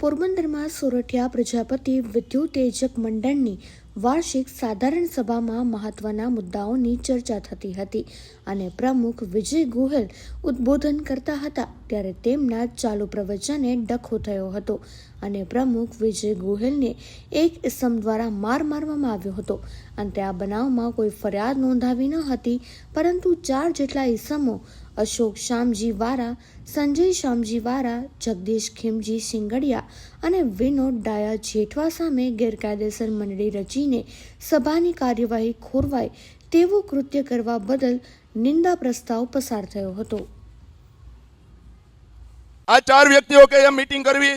પોરબંદરમાં સોરઠિયા પ્રજાપતિ વિદ્યુતેજક મંડળની વાર્ષિક સાધારણ સભામાં મહત્વના મુદ્દાઓની ચર્ચા થતી હતી અને પ્રમુખ વિજય ગોહેલ ઉદ્બોધન કરતા હતા ત્યારે તેમના ચાલુ પ્રવચને ડખો થયો હતો અને પ્રમુખ વિજય ગોહેલને એક ઇસમ દ્વારા માર મારવામાં આવ્યો હતો. અંતે આ બનાવમાં કોઈ ફરિયાદ નોંધાવી ન હતી, પરંતુ ચાર જેટલા ઇસમો, અશોક શામજી વારા સંજય શામજી વારા જગદીશ ખીમજી સિંગડિયા અને વિનોદ ડાયા જેઠવા સામે ગેરકાયદેસર મંડળી રચીને સભાની કાર્યવાહી ખોરવાય તેવું કૃત્ય કરવા બદલ નિંદા પ્રસ્તાવ પસાર થયો હતો. આ ચાર વ્યક્તિઓ કે મીટિંગ કરવી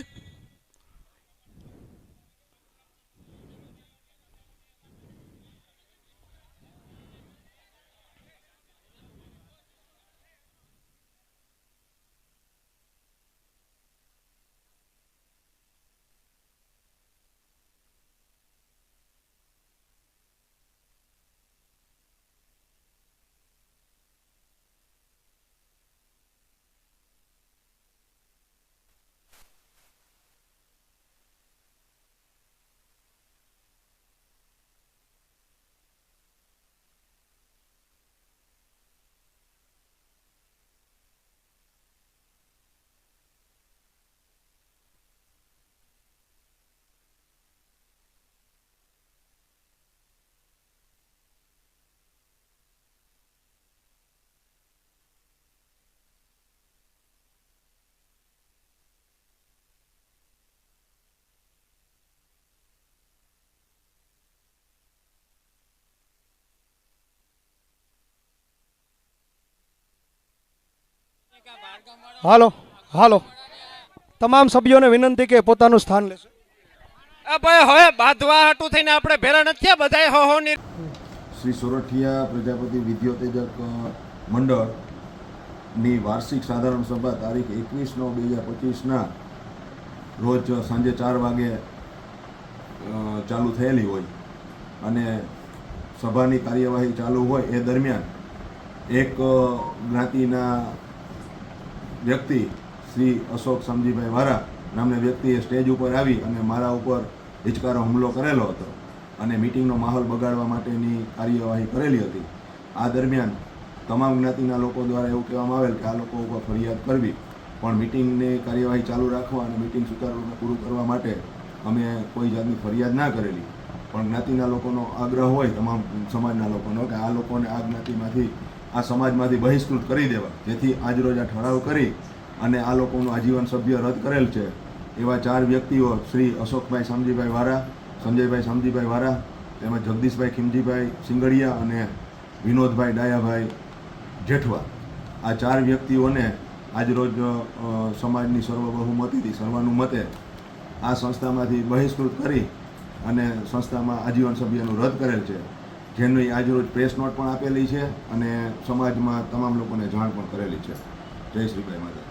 હાલો હાલો. તમામ સભ્યોને વિનંતી કે પોતાનું સ્થાન લેશે. ભાઈ હવે બાંધવા હાટું થઈને આપણે ભેરા નથી થયા બધાય હો હો ની શ્રી સોરઠિયા પ્રજાપતિ વિદ્યોતેજક મંડળની વાર્ષિક સાધારણ સભા તારીખ એકવીસ નવ બે હજાર પચીસના રોજ સાંજે ચાર વાગે ચાલુ થયેલી હોય અને સભાની કાર્યવાહી ચાલુ હોય એ દરમિયાન એક જ્ઞાતિના વ્યક્તિ શ્રી અશોક સમજીભાઈ વારા નામના વ્યક્તિએ સ્ટેજ ઉપર આવી અને મારા ઉપર હિચકારો હુમલો કરેલો હતો અને મિટિંગનો માહોલ બગાડવા માટેની કાર્યવાહી કરેલી હતી. આ દરમિયાન તમામ જ્ઞાતિના લોકો દ્વારા એવું કહેવામાં આવેલ કે આ લોકો ઉપર ફરિયાદ કરવી. પણ મિટિંગની કાર્યવાહી ચાલુ રાખવા અને મિટિંગ સુચારુરૂપે પૂરું કરવા માટે અમે કોઈ જાતની ફરિયાદ ના કરેલી. પણ જ્ઞાતિના લોકોનો આગ્રહ હોય, તમામ સમાજના લોકોનો, કે આ લોકોને આ જ્ઞાતિમાંથી આ સમાજમાંથી બહિષ્કૃત કરી દેવા. જેથી આજરોજ આ ઠરાવ કરી અને આ લોકોનું આજીવન સભ્ય રદ કરેલ છે. એવા ચાર વ્યક્તિઓ શ્રી અશોકભાઈ સમજીભાઈ વારા, સંજયભાઈ સમજીભાઈ વારા, તેમજ જગદીશભાઈ ખીમજીભાઈ સિંગડિયા અને વિનોદભાઈ ડાયાભાઈ જેઠવા. આ ચાર વ્યક્તિઓને આજરોજ સમાજની સર્વબહુમતીથી, સર્વાનુમતે આ સંસ્થામાંથી બહિષ્કૃત કરી અને સંસ્થામાં આજીવન સભ્યનું રદ કરેલ છે. જેની આજરોજ પ્રેસ નોટ પણ આપેલી છે અને સમાજમાં તમામ લોકોને જાણ પણ કરેલી છે. જય શ્રી ભાઈ માતા